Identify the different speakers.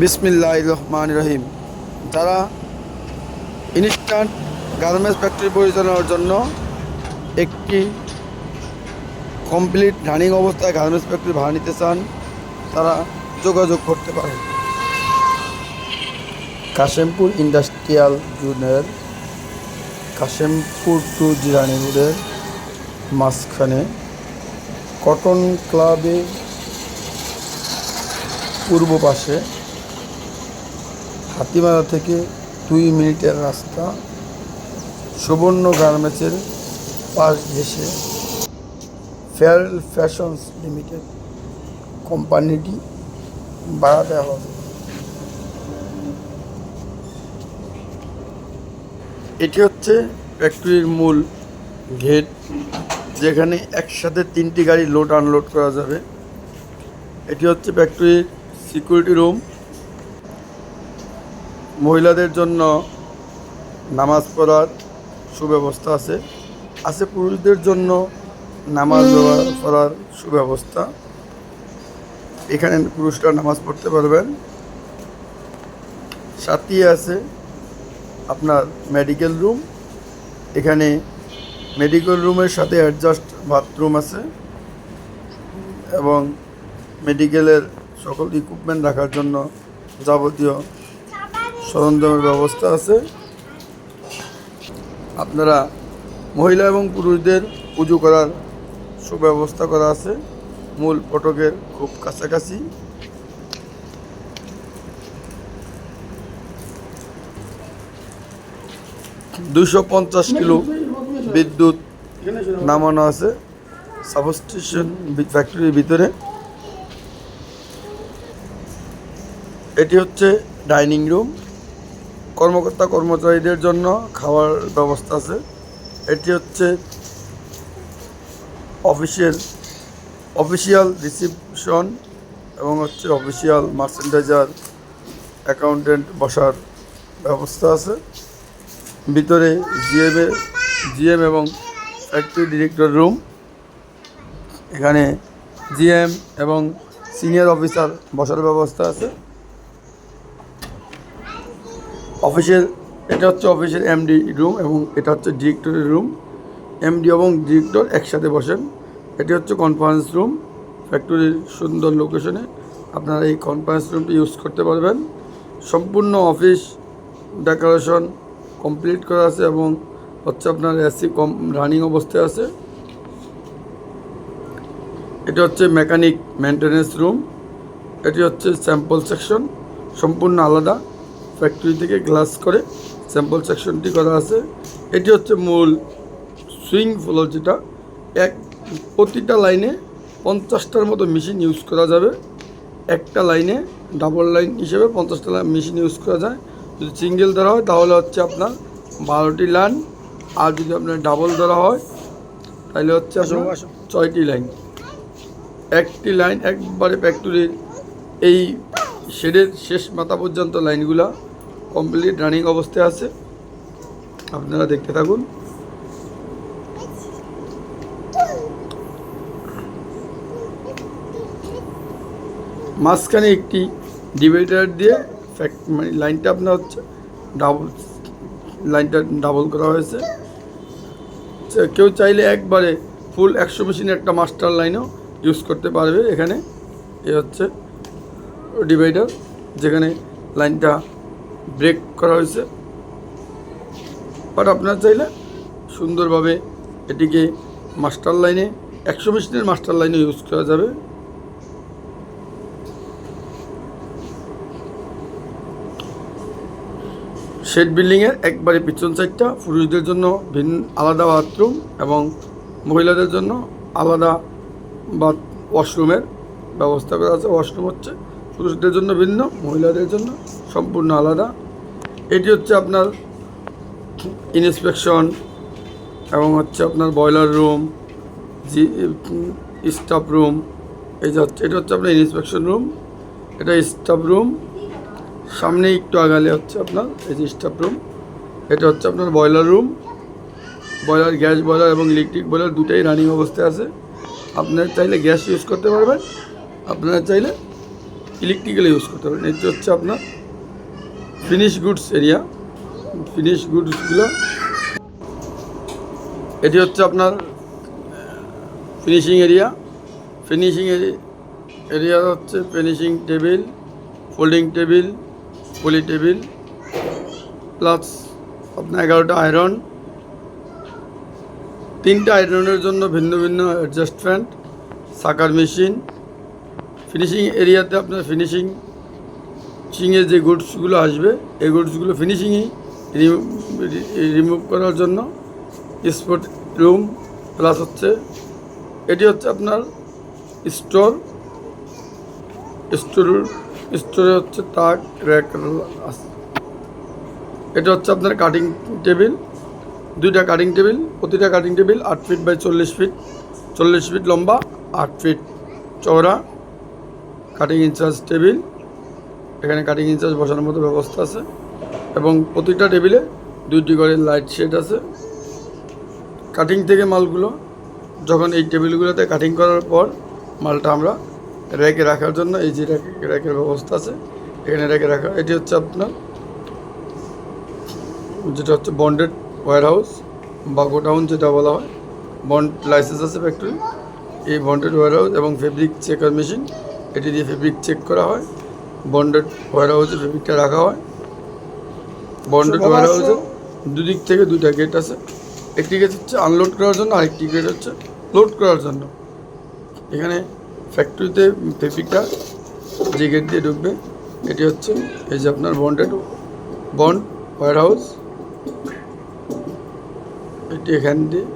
Speaker 1: বিসমিল্লাহ রহমান রহিম যারা instant garments factory পরিচালনার জন্য একটি কমপ্লিট রানিং অবস্থায় গার্মেন্টস ফ্যাক্টরি ভাড়া নিতে চান, তারা যোগাযোগ করতে পারেন। কাশেমপুর ইন্ডাস্ট্রিয়াল জোনের কাশেমপুর টু জিরানি রোডের মাঝখানে কটন ক্লাবে পূর্ব পাশে হাতিমারা থেকে দুই মিনিটের রাস্তা সুবর্ণ গার্মেন্টসের পাশ ঘেসে ফেয়ার ফ্যাশনস লিমিটেড কোম্পানিটি ভাড়া দেওয়া হবে। এটি হচ্ছে ফ্যাক্টরির মূল গেট যেখানে একসাথে তিনটি গাড়ি লোড আনলোড করা যাবে। এটি হচ্ছে ফ্যাক্টরির সিকিউরিটি রুম। মহিলাদের জন্য নামাজ পড়ার সুব্যবস্থা আছে। আছে পুরুষদের জন্য নামাজ করার সুব্যবস্থা। এখানে পুরুষরা নামাজ পড়তে পারবেন। সাথেই আছে আপনার মেডিকেল রুম এখানে মেডিকেল রুমের সাথে অ্যাডজাস্ট বাথরুম আছে। এবং মেডিকেলের সকল ইকুইপমেন্ট রাখার জন্য যাবতীয় সরঞ্জামের ব্যবস্থা আছে। আপনারা মহিলা এবং পুরুষদের পুজো করার সুব্যবস্থা করা আছে। মূল ফটকের খুব কাছাকাছি। দুশো পঞ্চাশ কিলো বিদ্যুৎ নামানো আছে। সাবস্টেশন ফ্যাক্টরির ভিতরে। এটি হচ্ছে ডাইনিং রুম। কর্মকর্তা কর্মচারীদের জন্য খাওয়ার ব্যবস্থা আছে। এটি হচ্ছে অফিসিয়াল অফিসিয়াল রিসিপশন এবং হচ্ছে অফিসিয়াল মার্চেন্ডাইজার অ্যাকাউন্টেন্ট বসার ব্যবস্থা আছে। ভিতরে জিএম জিএম এবং ফ্যাক্টরি ডিরেক্টর রুম। এখানে জিএম এবং সিনিয়র অফিসার বসার ব্যবস্থা আছে। অফিসের, এটা হচ্ছে অফিসের এমডি রুম এবং এটা হচ্ছে ডিরেক্টরের রুম এমডি এবং ডিরেক্টর একসাথে বসেন। এটি হচ্ছে কনফারেন্স রুম ফ্যাক্টরির সুন্দর লোকেশনে আপনারা এই কনফারেন্স রুমটি ইউজ করতে পারবেন। সম্পূর্ণ অফিস ডেকোরেশন কমপ্লিট করা আছে এবং হচ্ছে আপনার এসি কম রানিং অবস্থায় আছে। এটা হচ্ছে মেকানিক মেনটেন্যান্স রুম এটি হচ্ছে স্যাম্পল সেকশন সম্পূর্ণ আলাদা। ফ্যাক্টরি থেকে গ্লাস করে স্যাম্পল সেকশনটি করা আছে। এটি হচ্ছে মূল সুইং ফ্লোর যেটা এক প্রতিটা লাইনে পঞ্চাশটার মতো মেশিন ইউজ করা যাবে। একটা লাইনে ডাবল লাইন হিসেবে পঞ্চাশটা মেশিন ইউজ করা যায়। যদি সিঙ্গেল ধরা হয় তাহলে হচ্ছে আপনার বারোটি লাইন আর যদি আপনার ডাবল ধরা হয় তাহলে হচ্ছে আপনার ছয়টি লাইন একটি লাইন একবারে ফ্যাক্টরির এই শেডের শেষ মাথা পর্যন্ত লাইনগুলা কমপ্লিট রানিং অবস্থায় আছে। আপনারা দেখতে থাকুন। মাঝখানে একটি ডিভাইডার দিয়ে ফ্যাক্ট মানে লাইনটা আপনার হচ্ছে ডাবল লাইনটা ডাবল করা হয়েছে। কেউ চাইলে একবারে ফুল একশো মেশিনে একটা মাস্টার লাইনও ইউজ করতে পারবে এখানে। এ হচ্ছে ডিভাইডার যেখানে লাইনটা ব্রেক করা হয়েছে। বাট আপনার চাইলে সুন্দরভাবে এটিকে মাস্টার লাইনে একশো মেশিনের মাস্টার লাইনে ইউজ করা যাবে। শেড বিল্ডিংয়ের একবারে পিছন সাইডটা পুরুষদের জন্য ভিন্ন আলাদা বাথরুম এবং মহিলাদের জন্য আলাদা বা ওয়াশরুমের ব্যবস্থা করা আছে। ওয়াশরুম হচ্ছে পুরুষদের জন্য ভিন্ন, মহিলাদের জন্য সম্পূর্ণ আলাদা। এটি হচ্ছে আপনার ইন্সপেকশন এবং হচ্ছে আপনার বয়লার রুম, জি স্টাফ রুম। এই যে হচ্ছে, এটা হচ্ছে আপনার ইন্সপেকশন রুম। এটা স্টাফ রুম। সামনে একটু আগালে হচ্ছে আপনার এই যে স্টাফ রুম। এটা হচ্ছে আপনার boiler room. Boiler, gas boiler এবং ইলেকট্রিক বয়লার দুটাই রানিং অবস্থায় আছে। আপনারা চাইলে গ্যাস ইউজ করতে পারবেন। আপনারা চাইলে ইলেকট্রিক্যাল ইউজ করতে পারেন। এটি হচ্ছে আপনার ফিনিশ গুডস এরিয়া ফিনিশ গুডসগুলো এটি হচ্ছে আপনার ফিনিশিং এরিয়া ফিনিশিং এরিয়া হচ্ছে finishing table folding table poly table plus আপনার এগারোটা আয়রন তিনটা আয়রনের জন্য ভিন্ন ভিন্ন অ্যাডজাস্টমেন্ট সাকার মেশিন ফিনিশিং এরিয়াতে আপনার ফিনিশিং চিংয়ে যে গুডসগুলো আসবে, এই গুডসগুলো ফিনিশিংই রিমুভ করার জন্য স্পোর্ট রুম প্লাস হচ্ছে, এটি হচ্ছে আপনার স্টোর স্টোর স্টোরে হচ্ছে তাক র্যাক এটা হচ্ছে আপনার কাটিং টেবিল দুইটা কাটিং টেবিল প্রতিটা কাটিং টেবিল আট ফিট বাই চল্লিশ ফিট চল্লিশ ফিট লম্বা, আট ফিট চওড়া। কাটিং ইনচার্জ টেবিল এখানে কাটিং ইনচার্জ বসানোর মতো ব্যবস্থা আছে, এবং প্রতিটা টেবিলে দুইটি করে লাইট শেড আছে। কাটিং থেকে মালগুলো, যখন এই টেবিলগুলোতে কাটিং করার পর মালটা আমরা র্যাকে রাখার জন্য, এই যে র্যাক র্যাকের ব্যবস্থা আছে, এখানে র্যাকে রাখা, এটি হচ্ছে আপনার, যেটা হচ্ছে বন্ডেড ওয়ার হাউস বা গোডাউন যেটা বলা হয় বন্ড লাইসেন্স আছে ফ্যাক্টরি এই বন্ডেড ওয়ার হাউস এবং ফেব্রিক চেকার মেশিন এটি দিয়ে ফেব্রিক চেক করা হয় বন্ডেড ওয়ার হাউসে ফেব্রিকটা রাখা হয়। বন্ডেড ওয়ার হাউসে দুদিক থেকে দুইটা গেট আছে। একটি গেট হচ্ছে আনলোড করার জন্য আরেকটি গেট হচ্ছে লোড করার জন্য। এখানে ফ্যাক্টরিতে ফেব্রিকটা যে গেট দিয়ে ঢুকবে এটি হচ্ছে এই যে আপনার বন্ডেড বন্ড ওয়ার হাউস এটি এখান দিয়ে